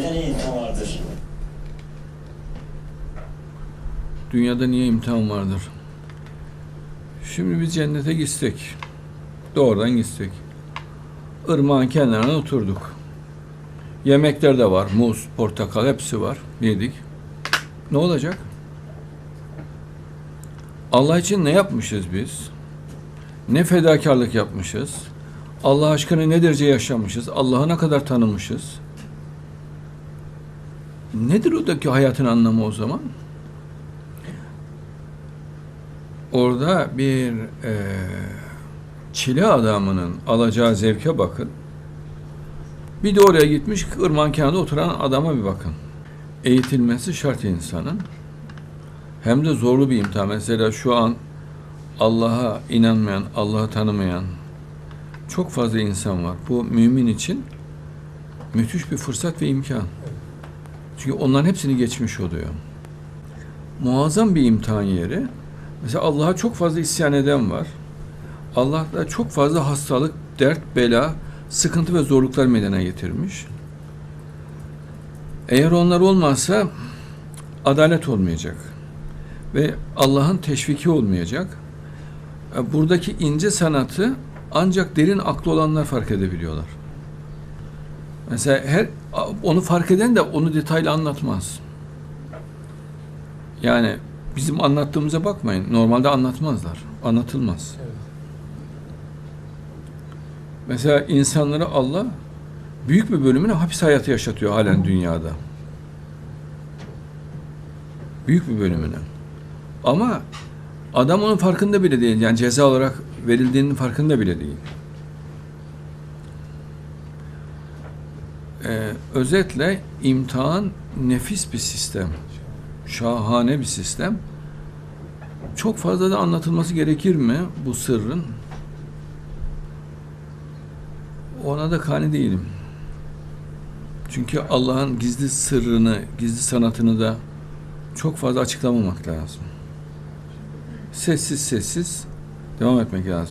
neden imtihan vardır? Dünyada niye imtihan vardır? Şimdi biz cennete gitsek, doğrudan gitsek, ırmağın kenarına oturduk. Yemekler de var, muz, portakal hepsi var, yedik. Ne olacak? Allah için ne yapmışız biz? Ne fedakarlık yapmışız? Allah aşkına ne derece yaşamışız? Allah'ı ne kadar tanımışız? Nedir oradaki hayatın anlamı o zaman? Orada bir e, çile adamının alacağı zevke bakın. Bir de oraya gitmiş ırmağın kenarında oturan adama bir bakın. Eğitilmesi şart insanın. Hem de zorlu bir imtihan. Mesela şu an Allah'a inanmayan, Allah'ı tanımayan çok fazla insan var. Bu mümin için müthiş bir fırsat ve imkan. Çünkü onların hepsini geçmiş oluyor. Muazzam bir imtihan yeri. Mesela Allah'a çok fazla isyan eden var. Allah'ta çok fazla hastalık, dert, bela, sıkıntı ve zorluklar meydana getirmiş. Eğer onlar olmazsa adalet olmayacak ve Allah'ın teşviki olmayacak. E, Buradaki ince sanatı ancak derin aklı olanlar fark edebiliyorlar. Mesela her onu fark eden de onu detaylı anlatmaz. Yani bizim anlattığımıza bakmayın. Normalde anlatmazlar. Anlatılmaz. Mesela insanlara Allah büyük bir bölümünü hapis hayatı yaşatıyor halen dünyada. Büyük bir bölümünü. Ama adam onun farkında bile değil. Yani ceza olarak verildiğinin farkında bile değil. Ee, özetle imtihan nefis bir sistem. Şahane bir sistem. Çok fazla da anlatılması gerekir mi bu sırrın? Ona da kani değilim. Çünkü Allah'ın gizli sırrını, gizli sanatını da çok fazla açıklamamak lazım. Sessiz sessiz devam etmek lazım.